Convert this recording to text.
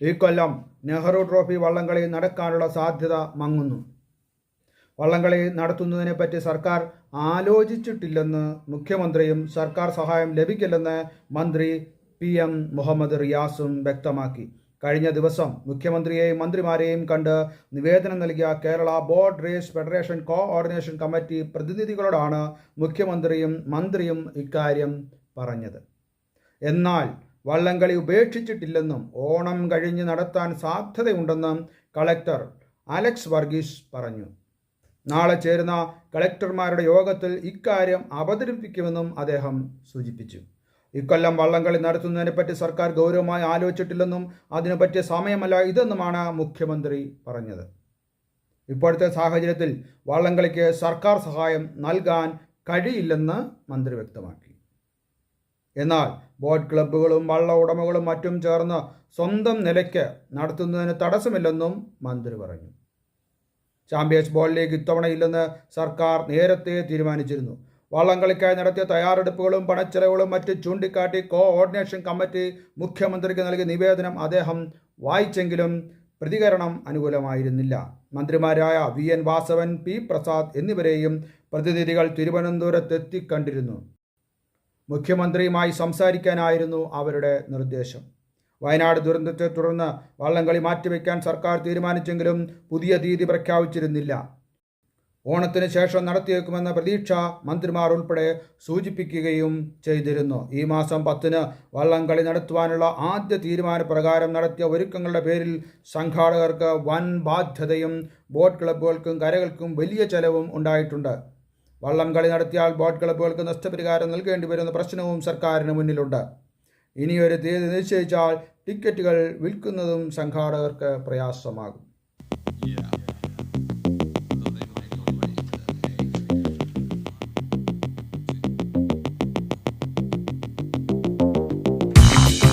ഈ കൊല്ലം നെഹ്റു ട്രോഫി വള്ളംകളി നടക്കാനുള്ള സാധ്യത മങ്ങുന്നു. വള്ളംകളി നടത്തുന്നതിനെപ്പറ്റി സർക്കാർ ആലോചിച്ചിട്ടില്ലെന്ന് മുഖ്യമന്ത്രിയും സർക്കാർ സഹായം ലഭിക്കില്ലെന്ന് മന്ത്രി പി എം മുഹമ്മദ് റിയാസും വ്യക്തമാക്കി. കഴിഞ്ഞ ദിവസം മുഖ്യമന്ത്രിയെയും മന്ത്രിമാരെയും കണ്ട് നിവേദനം നൽകിയ Kerala boat race federation coordination committee പ്രതിനിധികളോടാണ് മുഖ്യമന്ത്രിയും മന്ത്രിയും ഇക്കാര്യം പറഞ്ഞത്. എന്നാൽ വള്ളംകളി ഉപേക്ഷിച്ചിട്ടില്ലെന്നും ഓണം കഴിഞ്ഞ് നടത്താൻ സാധ്യതയുണ്ടെന്നും കളക്ടർ അലക്സ് വർഗീസ് പറഞ്ഞു. നാളെ ചേരുന്ന കളക്ടർമാരുടെ യോഗത്തിൽ ഇക്കാര്യം അവതരിപ്പിക്കുമെന്നും അദ്ദേഹം സൂചിപ്പിച്ചു. ഇക്കൊല്ലം വള്ളംകളി നടത്തുന്നതിനെപ്പറ്റി സർക്കാർ ഗൗരവമായി ആലോചിച്ചിട്ടില്ലെന്നും അതിനു പറ്റിയ സമയമല്ല ഇതെന്നുമാണ് മുഖ്യമന്ത്രി പറഞ്ഞത്. ഇപ്പോഴത്തെ സാഹചര്യത്തിൽ വള്ളംകളിക്ക് സർക്കാർ സഹായം നൽകാൻ കഴിയില്ലെന്ന് മന്ത്രി വ്യക്തമാക്കി. എന്നാൽ ബോട്ട് ക്ലബ്ബുകളും വള്ള ഉടമകളും മറ്റും ചേർന്ന് സ്വന്തം നിലയ്ക്ക് നടത്തുന്നതിന് തടസ്സമില്ലെന്നും മന്ത്രി പറഞ്ഞു. ചാമ്പ്യൻസ് ബോൾ ലീഗ് ഇത്തവണയില്ലെന്ന് സർക്കാർ നേരത്തെ തീരുമാനിച്ചിരുന്നു. വള്ളംകളിക്കായി നടത്തിയ തയ്യാറെടുപ്പുകളും പണച്ചെലവുകളും മറ്റ് ചൂണ്ടിക്കാട്ടി കോഓർഡിനേഷൻ കമ്മിറ്റി മുഖ്യമന്ത്രിക്ക് നൽകിയ നിവേദനം അദ്ദേഹം വായിച്ചെങ്കിലും പ്രതികരണം അനുകൂലമായിരുന്നില്ല. മന്ത്രിമാരായ V N Vasavan P Prasad എന്നിവരെയും പ്രതിനിധികൾ തിരുവനന്തപുരത്തെത്തി കണ്ടിരുന്നു മുഖ്യമന്ത്രിയുമായി സംസാരിക്കാനായിരുന്നു അവരുടെ നിർദ്ദേശം. വയനാട് ദുരന്തത്തെ തുടർന്ന് വള്ളംകളി മാറ്റിവെക്കാൻ സർക്കാർ തീരുമാനിച്ചെങ്കിലും പുതിയ തീയതി പ്രഖ്യാപിച്ചിരുന്നില്ല. ഓണത്തിന് ശേഷം നടത്തിയേക്കുമെന്ന പ്രതീക്ഷ മന്ത്രിമാർ ഉൾപ്പെടെ സൂചിപ്പിക്കുകയും ചെയ്തിരുന്നു. ഈ മാസം പത്തിന് വള്ളംകളി നടത്തുവാനുള്ള ആദ്യ തീരുമാനപ്രകാരം നടത്തിയ ഒരുക്കങ്ങളുടെ പേരിൽ സംഘാടകർക്ക് വൻ ബാധ്യതയും ബോട്ട് ക്ലബ്ബുകൾക്കും കരകൾക്കും വലിയ ചെലവും ഉണ്ടായിട്ടുണ്ട്. വള്ളം കളി നടത്തിയാൽ ബോട്ട് ക്ലബ്ബുകൾക്ക് നഷ്ടപരിഹാരം നൽകേണ്ടി വരുന്ന പ്രശ്നവും സർക്കാരിന് മുന്നിലുണ്ട്. ഇനിയൊരു തീയതി നിശ്ചയിച്ചാൽ ടിക്കറ്റുകൾ വിൽക്കുന്നതും സംഘാടകർക്ക് പ്രയാസമാകും.